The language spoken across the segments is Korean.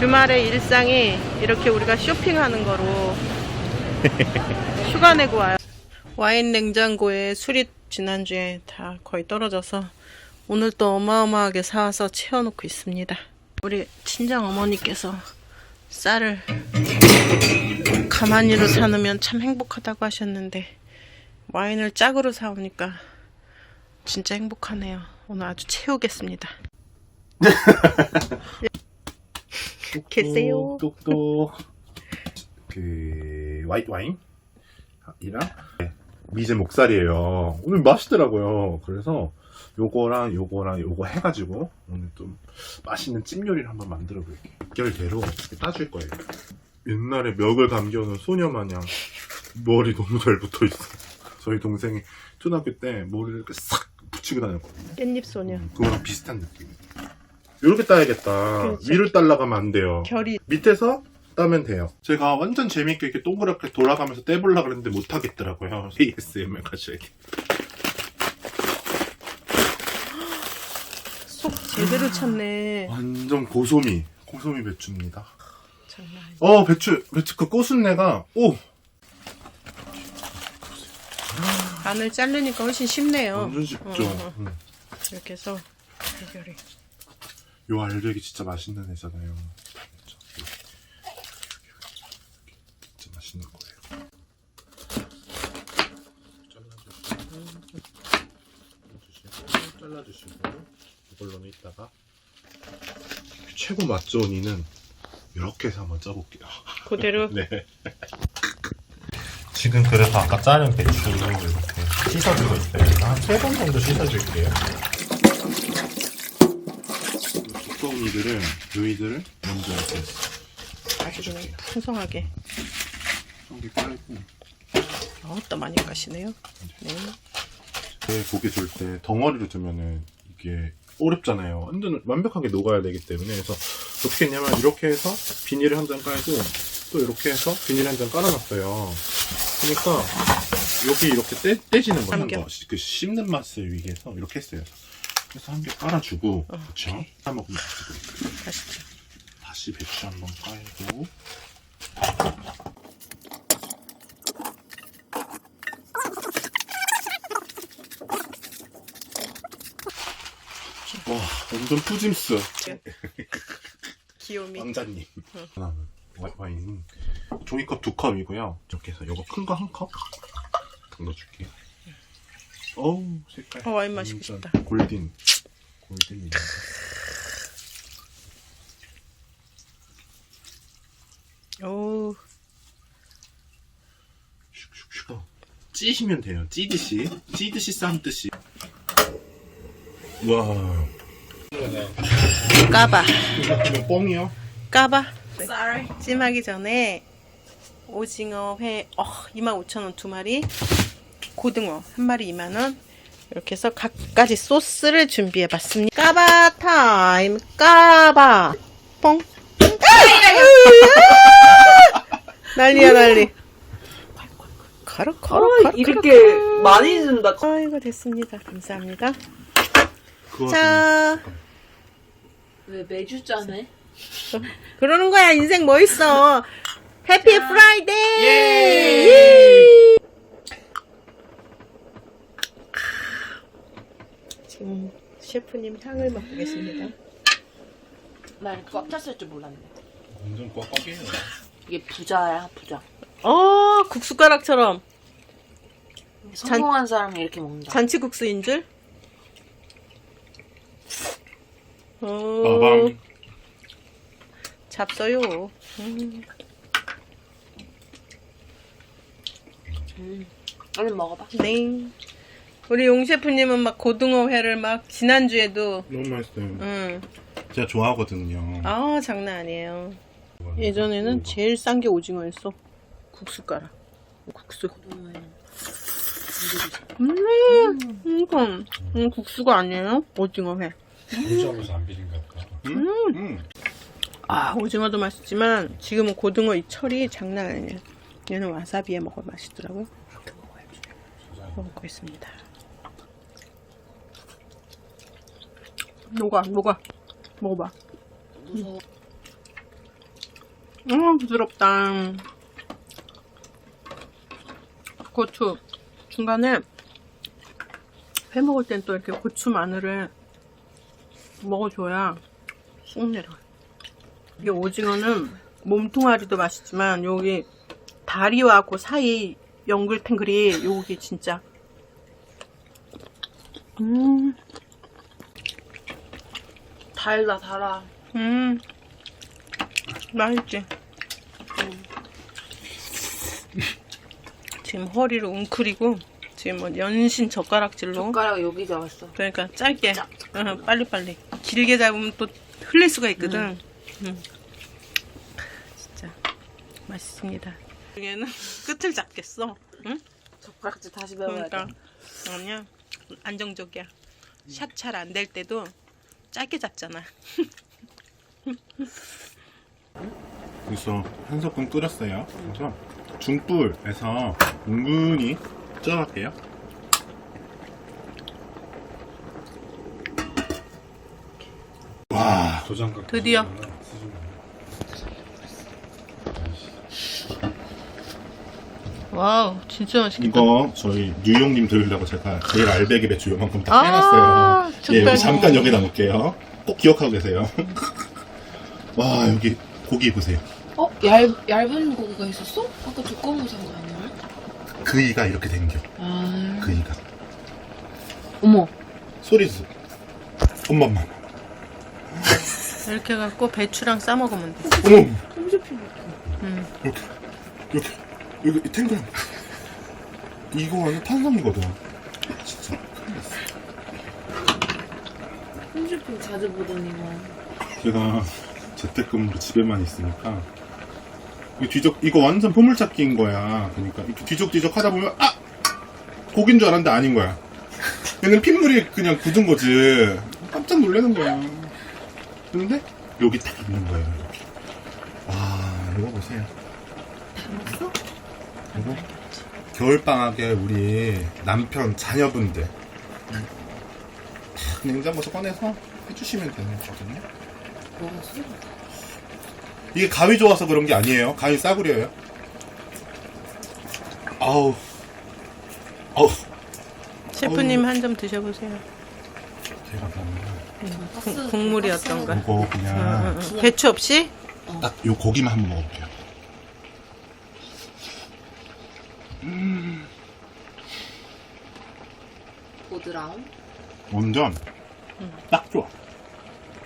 주말의 일상이 이렇게 우리가 쇼핑하는 거로 휴가 내고 와요. 와인 냉장고에 술이 지난주에 다 거의 떨어져서 오늘 또 어마어마하게 사와서 채워놓고 있습니다. 우리 친정 어머니께서 쌀을 가만히로 사놓으면 참 행복하다고 하셨는데 와인을 짝으로 사오니까 진짜 행복하네요. 오늘 아주 채우겠습니다. 계세요. 똑똑. 그 화이트 와인 이랑 네, 미제 목살이에요. 오늘 맛있더라고요. 그래서 요거랑 요거랑 요거 해가지고 오늘 좀 맛있는 찜 요리를 한번 만들어 볼게요. 결대로 따줄 거예요. 옛날에 멱을 감겨놓은 소녀 마냥 머리 너무 잘 붙어 있어. 저희 동생이 초등학교 때 머리를 이렇게 싹 붙이고 다녔거든요. 깻잎 소녀. 그거랑 비슷한 느낌. 이렇게 따야겠다. 그렇죠. 위를 따라가면 안 돼요. 결이 밑에서 따면 돼요. 제가 완전 재밌게 이렇게 동그랗게 돌아가면서 떼보려고 그랬는데 못 하겠더라고요. ASMR 가셔야 돼. 속 제대로 찼네. 완전 고소미. 고소미 배추입니다. 장난 아니야. 어, 배추, 배추 그 꼬순내가, 오! 안을 자르니까 훨씬 쉽네요. 완전 쉽죠. 어, 어. 음. 이렇게 해서 결결이. 요 알배기 진짜 맛있는 애잖아요. 그렇죠. 진짜 맛있는 거예요. 잘라주시고, 잘라주시고, 이걸로는 이따가 최고 맛 좋은 이는 이렇게 해서 한번 짜볼게요. 그대로 네. 지금 그래서 아까 자른 배추 이렇게 씻어주고 있어요. 한 세 번 정도 씻어줄게요. 두꺼운 이들을, 요 이들을 먼저 이렇게 아주 그냥 풍성하게. 한개 깔고 어또 많이 가시네요. 네. 네, 고기 줄 때 덩어리로 두면은 이게 어렵잖아요. 완전 완벽하게 녹아야 되기 때문에 그래서 어떻게 했냐면 이렇게 해서 비닐을 한 장 깔고 또 이렇게 해서 비닐 한 장 깔아놨어요. 그러니까 여기 이렇게 떼, 떼지는 거, 삼겹. 거, 그 씹는 맛을 위해서 이렇게 했어요. 그래서 한 개 깔아주고 어, 그렇죠? 사 먹으면 맛있고 맛있죠. 다시 배추 한 번 깔고. 와 완전 푸짐스. 귀요미. 왕자님. 하나는 와- 와인 종이컵 두 컵이고요. 이렇게 해서 요거 큰 거 한컵? 넣어줄게요 어우 색깔 어, 와인 마시고 완전 싶다. 골든 골든입니다 오. 슉슉슉 찌시면 돼요 찌듯이 찌듯이 쌈듯이 와 까봐. 이거 뻥이요? 까봐. Sorry. 찜하기 전에 오징어 회 어, 25,000원 두 마리, 고등어 한 마리 2만 원. 이렇게 해서 각가지 소스를 준비해 봤습니다. 까바 타임. 까바. 뽕. 난리야 난리. 가루 가루 아, 가루. 이렇게 많이 준다. 아이고 됐습니다. 감사합니다. 자, 왜 매주 짜네? 그러는 거야. 인생 뭐 있어. 해피 프라이데이. 지금 셰프님 향을 맡고 계십니다. 나 이렇게 꽉 찼을 줄 몰랐네. 완전 꽉꽉해요 이게 부자야, 부자. 어, 국숟가락처럼 성공한 사람이 이렇게 먹는다. 잔치국수인 줄. 어, 빠밤 잡서요. 음, 음. 얼른 먹어봐. 네. 우리 용 셰프님은 막 고등어 회를 막 지난주에도 너무 맛있어요 음, 제가 좋아하거든요 아 장난 아니에요. 예전에는 제일 싼 게 오징어였어. 국숟가락. 국수. 음, 이건 음, 국수가 아니에요? 오징어 회. 공주하면서 안 비린가 보다 음? 음. 아 오징어도 맛있지만 지금은 고등어 이 철이 장난 아니에요. 얘는 와사비에 먹어 맛있더라고요. 먹고 있습니다. 녹아 녹아 먹어봐. 무서워. 음, 부드럽다. 고추. 중간에 회 먹을 땐 또 이렇게 고추 마늘을 먹어줘야 쑥 내려가. 이게 오징어는 몸통아리도 맛있지만 여기 다리와 그 사이 연글탱글이 여기 진짜 음, 달다 달아. 음, 맛있지. 음. 지금 허리를 웅크리고 지금 뭐 연신 젓가락질로 젓가락 여기 잡았어. 그러니까 짧게 짝. 어, 빨리빨리 길게 잡으면 또 흘릴 수가 있거든 음. 진짜 맛있습니다 중에는 끝을 잡겠어 응? 젓가락질 다시 배워야 그러니까 돼. 아니야 안정적이야 샷 잘 안 될 때도 짧게 잡잖아 그래서 한 소끔 끓였어요. 그래서 중불에서 은근히 쪄갈게요. 와 도장각 드디어. 와우 진짜 맛있겠다 이거 저희 뉴욕님 드리려고 제가 제일 알배기 배추 요만큼 다 아, 빼놨어요. 예. 여기 잠깐 여기다 놓을게요. 꼭 기억하고 계세요. 와 여기 고기 보세요. 어? 얇, 얇은 고기가 있었어? 아까 두꺼운 거 산 거 아니야? 그이가 이렇게 생겨. 아. 그이가 어머. 소리스. 엄마만. 이렇게 해갖고 배추랑 싸 먹으면 돼 어머. 홈쇼핑. 음. 이렇게 이렇게 여기 탱글. 이거는 탄성이거든. 자주 보더니만. 제가 재택근무로 집에만 있으니까 이 뒤적 이거 완전 보물찾기인 거야. 그러니까 이렇게 뒤적뒤적 하다 보면 아 고긴 줄 알았는데 아닌 거야. 얘는 핏물이 그냥 굳은 거지. 깜짝 놀라는 거야. 근데 여기 딱 있는 거예요. 이렇게. 와 이거 보세요. 담았어? 이거 겨울 방학에 우리 남편 자녀분들 딱 냉장고에서 꺼내서 해주시면 되는 거거든요. 이게 가위 좋아서 그런 게 아니에요. 가위 싸구려요. 아우. 아우. 셰프님 한 점 드셔보세요 제가 그러면 국- 국물이 어떤가 이거 응, 그냥 응, 응. 배추 없이 딱 요 고기만 한번 먹어볼게요. 보드라운? 완전 딱 좋아.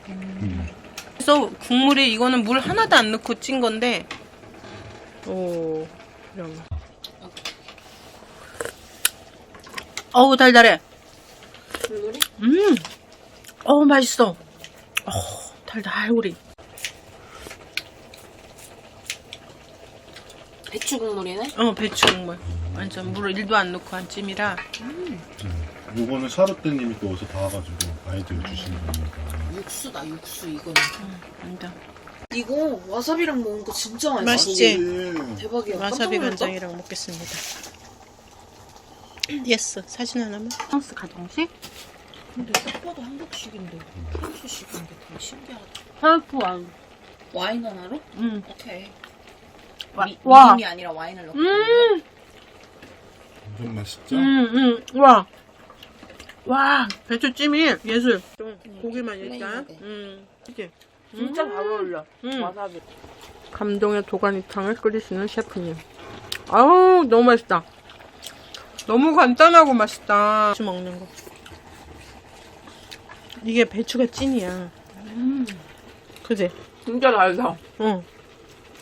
음. 그래서 국물에 이거는 물 하나도 안 넣고 찐 건데 오 이런 어우 달달해. 국물이? 음. 어우 맛있어. 어 달달구리. 배추 국물이네? 어 배추 국물. 완전 물을 1도 안 넣고 한 찜이라. 요거는 샤롯데님이 또 어디서 봐가지고 아이디어 주신 거니까. 육수다, 육수, 이거는. 완전 이거 와사비랑 먹는 거 진짜 맛있어. 맛있지? 대박이야. 와사비 깜짝 놀랐다. 간장이랑 먹겠습니다 예스 사진 하나만 프랑스 가정식 근데 딱 봐도 한국식인데 프랑스식인 게 되게 신기하다. 헬프 와인 와인 하나로? 음. 오케이. 와, 미, 와. 미림이 아니라 와인을 넣고. 음. 완전 맛있죠? 음, 음, 와. 와, 배추찜이 예술. 좀 고기만 일단. 음, 그치? 진짜 잘 어울려. 음. 와사비. 감동의 도가니탕을 끓이시는 셰프님. 아우, 너무 맛있다. 너무 간단하고 맛있다. 배추 먹는 거. 이게 배추가 찐이야. 음. 그지? 진짜 달다. 응.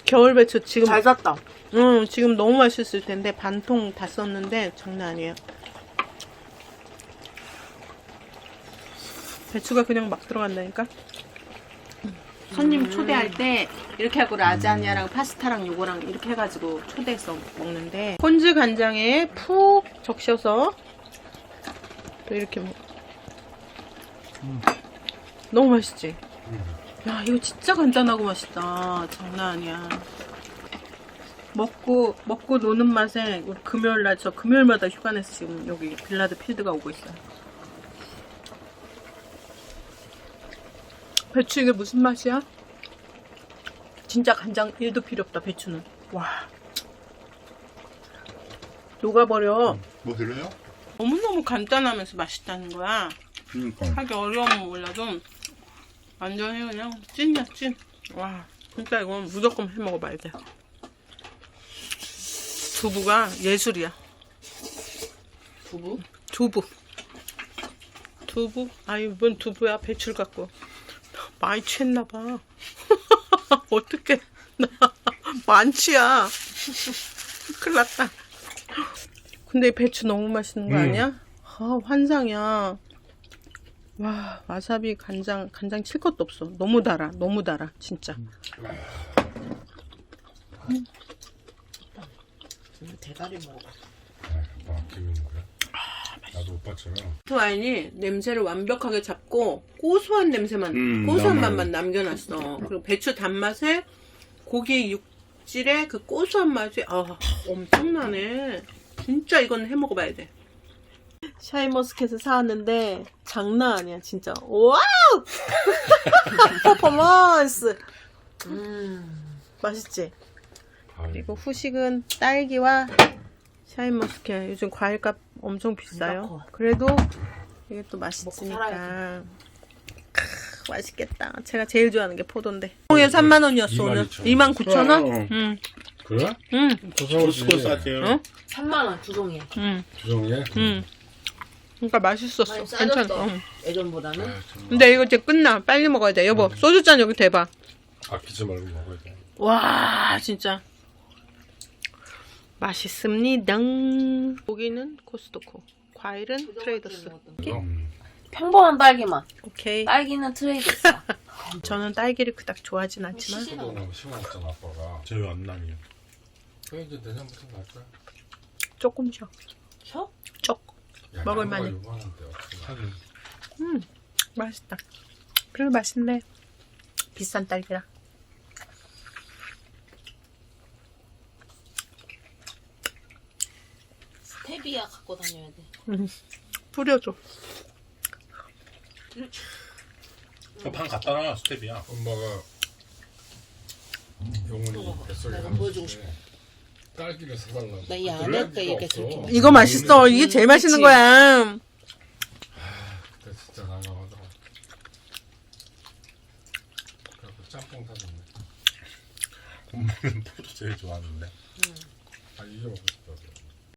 겨울 배추 지금, 잘 샀다. 응, 지금 너무 맛있을 텐데 반통 다 썼는데 장난 아니에요. 배추가 그냥 막 들어간다니까? 손님 초대할 때 이렇게 하고 라자냐랑 파스타랑 요거랑 이렇게 해가지고 초대해서 먹는데 폰즈 간장에 푹 적셔서 또 이렇게 먹 너무 맛있지? 야 이거 진짜 간단하고 맛있다. 장난 아니야. 먹고 먹고 노는 맛에 우리 금요일 날 저 금요일마다 휴가 내서 지금 여기 빌라드 필드가 오고 있어요 배추 이게 무슨 맛이야? 진짜 간장 1도 필요 없다 배추는. 와. 녹아버려. 뭐 들려요? 너무너무 간단하면서 맛있다는 거야. 그러니까. 하기 어려우면 몰라도 완전히 그냥 찐이야 찐. 와 진짜 이건 무조건 해 먹어봐야 돼. 두부가 예술이야. 두부? 두부. 두부? 아니 뭔 두부야 배추를 갖고 많이 취했나 봐. 어떡해 나 만취야. 큰일 났다. 근데 이 배추 너무 맛있는 거 음. 아니야? 아 환상이야. 와 와사비 간장 간장 칠 것도 없어. 너무 달아 너무 달아 진짜. 음, 대가리 먹어. 아, 그래. 나도 오빠처럼. 그 와인이 냄새를 완벽하게 잡 고 고소한 냄새만 음, 고소한 남아요. 맛만 남겨놨어. 그리고 배추 단맛에 고기 육질의 그 고소한 맛이 아 엄청나네. 진짜 이건 해 먹어봐야 돼. 샤인머스켓을 사왔는데 장난 아니야 진짜. 와우! 퍼포먼스. 음. 맛있지? 아, 그리고 후식은 딸기와 샤인머스켓. 요즘 과일값 엄청 비싸요. 넣고. 그래도 이게 또 맛있으니까. 크, 맛있겠다. 제가 제일 좋아하는 게 포도인데. 통에 3만 원이었어 오늘. 22,000원. 2만 9천 원? 어. 응, 그래? 응, 코스코 싸지요. 응, 3만 원 주종이에. 응, 주정이에? 응. 그러니까 맛있었어. 많이 괜찮아. 싸졌어. 응. 예전보다는. 아, 정말. 근데 이거 이제 끝나. 빨리 먹어야 돼. 여보, 소주잔 여기 대봐. 아끼지 말고 먹어야 돼. 와, 진짜. 맛있습니다. 고기는 코스트코. 과일은 트레이더스. 음. 평범한 딸기만. 오케이. 딸기는 트레이더스. 저는 딸기를 그닥 좋아하진 않지만. 포도는 심어놨잖아 아빠가. 제일 안남이요. 그래 이제 내년부터 날 거야. 조금 쉬어. 셔? 쪽. 야, 먹을 나무가 만해. 요만한데 어떻게 하긴. 음, 맛있다. 그래도 맛있네. 비싼 딸기라. 스테비아 갖고 다녀야 돼. 뿌려줘. 방 갖다 놔 스텝이야. 엄마가 영훈이 뱃속에 보여주고 싶대. 딸기를 사달라고. 나이 그 리가 이게. 그렇게 이거 맛있어. 이게 제일 맛있는 그치. 거야. 그때 진짜 난감하더라. 그래서 짬뽕 사줬네. 엄마는 포도 제일 좋아하는데. 아 이게 먹고 싶다.